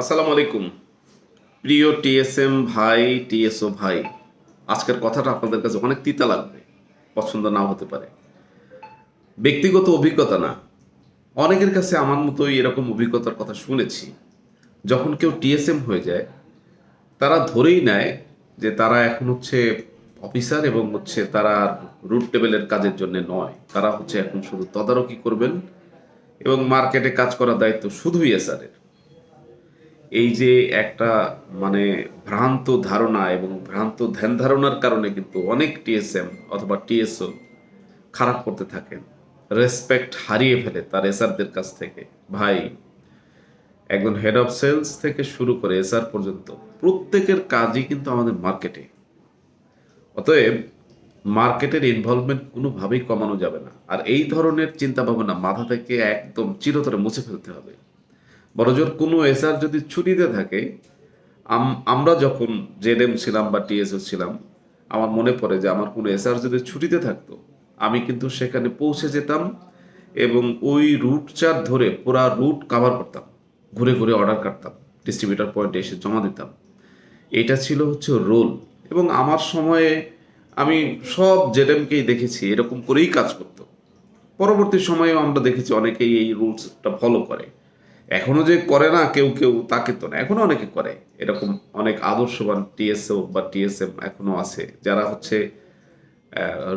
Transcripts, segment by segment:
আসসালামু আলাইকুম। প্রিয় টিএসএম ভাই, টিএসও ভাই, আজকের কথাটা আপনাদের কাছে অনেক তিতা লাগবে, পছন্দ নাও হতে পারে। ব্যক্তিগত অভিজ্ঞতা না, অনেকের কাছে আমার মতোই এরকম অভিজ্ঞতার কথা শুনেছি। যখন কেউ টিএসএম হয়ে যায়, তারা ধরেই নেয় যে তারা এখন হচ্ছে অফিসার এবং হচ্ছে তারা রুট টেবিলের কাজের জন্য নয়। তারা হচ্ছে এখন শুধু তদারকি করবেন এবং মার্কেটে কাজ করার দায়িত্ব শুধুই এসআরের এই যে একটা মানে ভ্রান্ত ধারণা এবং ভ্রান্ত ধ্যান ধারণার কারণে কিন্তু অনেক টিএসএম অথবা টিএসও খারাপ করতে থাকেন রেসপেক্ট হারিয়ে ফেলে তার এসআরদের কাছ থেকে। ভাই, একজন হেড অফ সেলস থেকে শুরু করে এসআর পর্যন্ত প্রত্যেকের কাজই কিন্তু আমাদের মার্কেটে অতএব মার্কেটের ইনভলভমেন্ট কোনোভাবেই কমানো যাবে না। আর এই ধরনের চিন্তা ভাবনা মাথা থেকে একদম চিরতরে মুছে ফেলতে হবে। বড়জোর কোনো এসআর যদি ছুটিতে থাকে আমরা যখন জেডএম ছিলাম বা টিএসও ছিলাম, আমার মনে পড়ে যে আমার কোনো এসআর যদি ছুটিতে থাকতো, আমি কিন্তু সেখানে পৌঁছে যেতাম এবং ওই রুট চার্ট ধরে পুরা রুট কাভার করতাম, ঘুরে ঘুরে অর্ডার কাটতাম ডিস্ট্রিবিউটার পয়েন্টে এসে জমা দিতাম। এটা ছিল হচ্ছে রোল এবং আমার সময়ে আমি সব জেডএমকেই দেখেছি, এরকম করেই কাজ করতো। পরবর্তী সময়েও আমরা দেখেছি অনেকেই এই রুলসটা ফলো করে। এখনও যে করে না, কেউ কেউ তাকে তো না, এখনও অনেকে করে। এরকম অনেক আদর্শবান টিএসও বা টিএসএম এখনও আছে, যারা হচ্ছে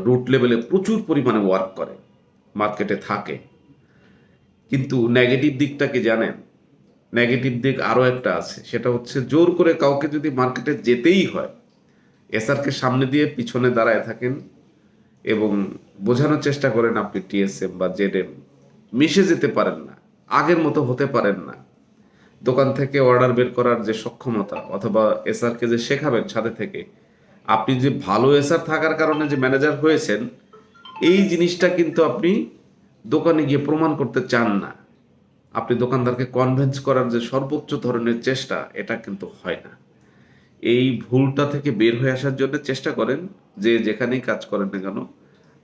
রুট লেভেলে প্রচুর পরিমাণে ওয়ার্ক করে মার্কেটে থাকে। কিন্তু নেগেটিভ দিকটা কি জানেন? নেগেটিভ দিক আরও একটা আছে, সেটা হচ্ছে জোর করে কাউকে যদি মার্কেটে যেতেই হয় এসআরকে সামনে দিয়ে পিছনে দাঁড়ায় থাকেন এবং বোঝানোর চেষ্টা করেন আপনি টিএসএম বা জেডএম মিশে যেতে পারেন না। আগের মতো হতে পারেন না। দোকান থেকে অর্ডার বের করার যে সক্ষমতা অথবা এসআরকে যে শেখাবেন সাথে থেকে, আপনি যে ভালো এসআর থাকার কারণে যে ম্যানেজার হয়েছেন, এই জিনিসটা কিন্তু আপনি দোকানে গিয়ে প্রমাণ করতে চান না। আপনি দোকানদারকে কনভিন্স করার যে সর্বোচ্চ ধরনের চেষ্টা, এটা কিন্তু হয় না। এই ভুলটা থেকে বের হয়ে আসার জন্য চেষ্টা করেন যে যেখানেই কাজ করেন না কেন,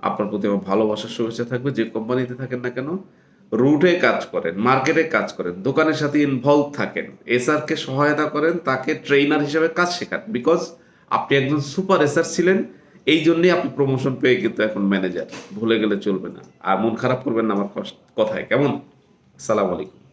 আপনার প্রতি আমার ভালোবাসার শুভেচ্ছা থাকবে, যে কোম্পানিতে থাকেন না কেন রুটে কাজ করেন, মার্কেটে কাজ করেন, দোকানের সাথে ইনভলভ থাকেন এসআর কে সহায়তা করেন, তাকে ট্রেনার হিসেবে কাজ শেখান। বিকজ আপনি একজন সুপার এসআর ছিলেন, এই জন্যই আপনি প্রমোশন পেয়ে কিন্তু এখন ম্যানেজার ভুলে গেলে চলবে না। আর মন খারাপ করবেন না, আমার কথায়। কেমন? সালাম আলাইকুম।